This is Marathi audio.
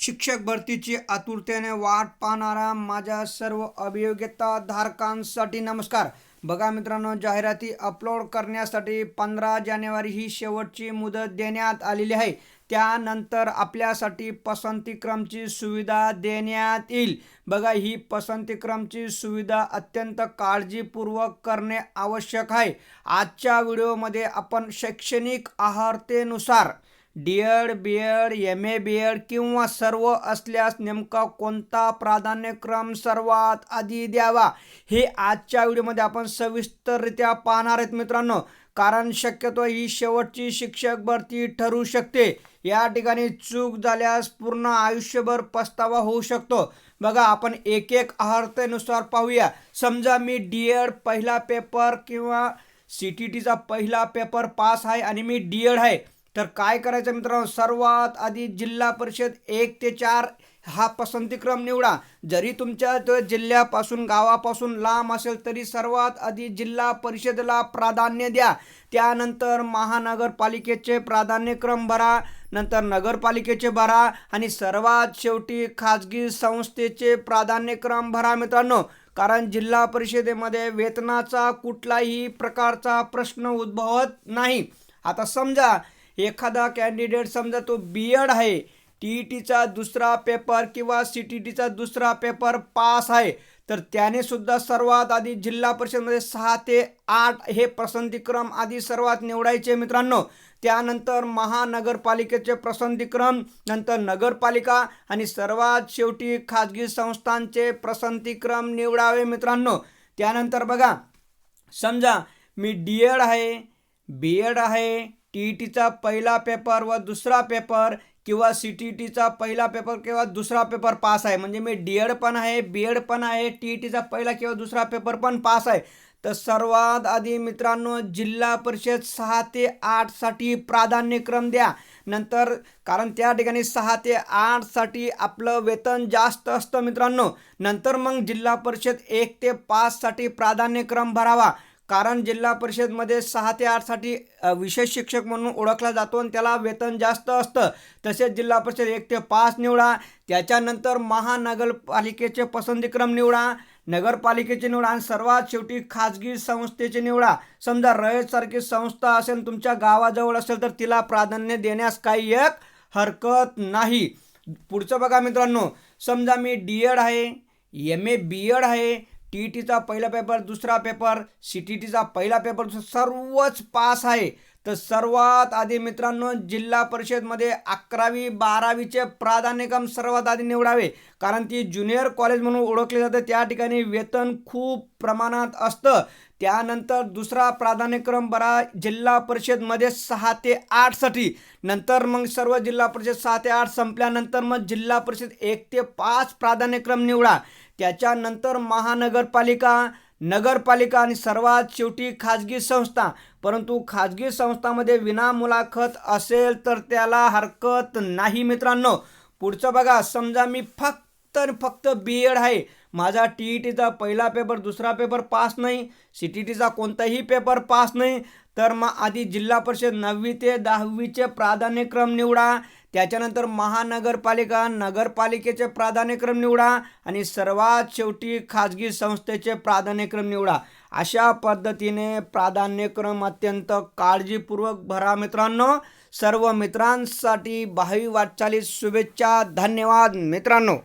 शिक्षक भरतीची आतुरतेने वाट पाहणाऱ्या माझ्या सर्व अभियोग्यता धारकांसाठी नमस्कार. बघा मित्रांनो जाहिराती अपलोड करण्यासाठी पंधरा जानेवारी ही शेवटची मुदत देण्यात आलेली आहे. त्यानंतर आपल्यासाठी पसंतीक्रमची सुविधा देण्यात येईल. बघा ही पसंतीक्रमची सुविधा अत्यंत काळजीपूर्वक करणे आवश्यक आहे. आजच्या व्हिडिओमध्ये आपण शैक्षणिक आहारतेनुसार D Ed B Ed M A B Ed किंवा सर्व असल्यास नेमका कोणता प्राधान्यक्रम सर्वात आधी द्यावा? हे आजच्या व्हिडिओमध्ये आपण सविस्तररित्या पाहणार आहेत मित्रांनो. कारण शक्यतो ही शेवटची शिक्षक भरती ठरू शकते. या ठिकाणी चूक झाल्यास पूर्ण आयुष्यभर पस्तावा होऊ शकतो. बघा आपण एक एक आहारतेनुसार पाहूया. समजा मी डी एड पहिला पेपर किंवा सी टी टीचा पहिला पेपर पास आहे आणि मी डी एड आहे. तर काय करायचं मित्रांनो? सर्वात आधी जिल्हा परिषद एक ते चार हा पसंतीक्रम निवडा. जरी तुमच्या जिल्ह्यापासून गावापासून लांब असेल तरी सर्वात आधी जिल्हा परिषदेला प्राधान्य द्या. त्यानंतर महानगरपालिकेचे प्राधान्यक्रम भरा नंतर नगरपालिकेचे भरा आणि सर्वात शेवटी खाजगी संस्थेचे प्राधान्यक्रम भरा मित्रांनो. कारण जिल्हा परिषदेमध्ये वेतनाचा कुठलाही प्रकारचा प्रश्न उद्भवत नाही. आता समजा एखादा कॅन्डिडेट समजा तो बी एड आहे टी ई टीचा दुसरा पेपर किंवा सी टी टीचा दुसरा पेपर पास आहे तर त्याने सुद्धा सर्वात आधी जिल्हा परिषदमध्ये सहा ते आठ हे पसंतीक्रम आधी सर्वात निवडायचे मित्रांनो. त्यानंतर महानगरपालिकेचे पसंतीक्रम नंतर नगरपालिका आणि सर्वात शेवटी खाजगी संस्थांचे पसंतीक्रम निवडावे मित्रांनो. त्यानंतर बघा समजा मी डी एड आहे बी एड आहे टी ई टीचा पहिला पेपर व दुसरा पेपर किंवा सी टी टीचा पहिला पेपर किंवा दुसरा पेपर पास आहे. म्हणजे मी डी एड पण आहे बी एड पण आहे टी ई टीचा पहिला किंवा दुसरा पेपर पण पास आहे. तर सर्वात आधी मित्रांनो जिल्हा परिषद सहा ते आठसाठी प्राधान्यक्रम द्या. नंतर कारण त्या ठिकाणी सहा ते आठसाठी आपलं वेतन जास्त असतं मित्रांनो. नंतर मग जिल्हा परिषद एक ते पाचसाठी प्राधान्यक्रम भरावा. कारण जिल्हा परिषदमध्ये सहा ते आठसाठी विशेष शिक्षक म्हणून ओळखला जातो आणि त्याला वेतन जास्त असतं. तसेच जिल्हा परिषद एक ते पाच निवडा त्याच्यानंतर महानगरपालिकेचे पसंतीक्रम निवडा नगरपालिकेचे निवडा आणि सर्वात शेवटी खाजगी संस्थेचे निवडा. समजा रयतसारखी संस्था असेल तुमच्या गावाजवळ असेल तर तिला प्राधान्य देण्यास काही एक हरकत नाही. पुढचं बघा मित्रांनो. समजा मी डी एड आहे एम ए बी एड आहे टी ई टीचा पहिला पेपर दुसरा पेपर सी टी टीचा पहिला पेपर दुसरा सर्वच पास आहे. तर सर्वात आधी मित्रांनो जिल्हा परिषदमध्ये अकरावी बारावीचे प्राधान्यक्रम सर्वात आधी निवडावे. कारण ती ज्युनियर कॉलेज म्हणून ओळखले जाते. त्या ठिकाणी वेतन खूप प्रमाणात असतं. त्यानंतर दुसरा प्राधान्यक्रम बरा जिल्हा परिषदमध्ये सहा ते आठसाठी नंतर मग सर्व जिल्हा परिषद सहा ते आठ संपल्यानंतर मग जिल्हा परिषद एक ते पाच प्राधान्यक्रम निवडा. त्याच्यानंतर महानगरपालिका नगरपालिका आणि सर्वात शेवटी खाजगी संस्था. परंतु खाजगी संस्थामध्ये विनामुलाखत असेल तर त्याला हरकत नाही मित्रांनो. पुढचं बघा समजा मी फक्त फक्त बी एड आहे. माझा टी ई टीचा पहिला पेपर दुसरा पेपर पास नाही. सी टी टीचा कोणताही पेपर पास नाही. तर मग आधी जिल्हा परिषद नववी ते दहावीचे प्राधान्यक्रम निवडा. त्याच्यानंतर महानगरपालिका नगरपालिकेचे प्राधान्यक्रम निवडा आणि सर्वात शेवटी खाजगी संस्थेचे प्राधान्यक्रम निवडा. अशा पद्धतीने प्राधान्यक्रम अत्यंत काळजीपूर्वक भरा मित्रांनो. सर्व मित्रांसाठी भावी वाटचालीस शुभेच्छा. धन्यवाद मित्रांनो.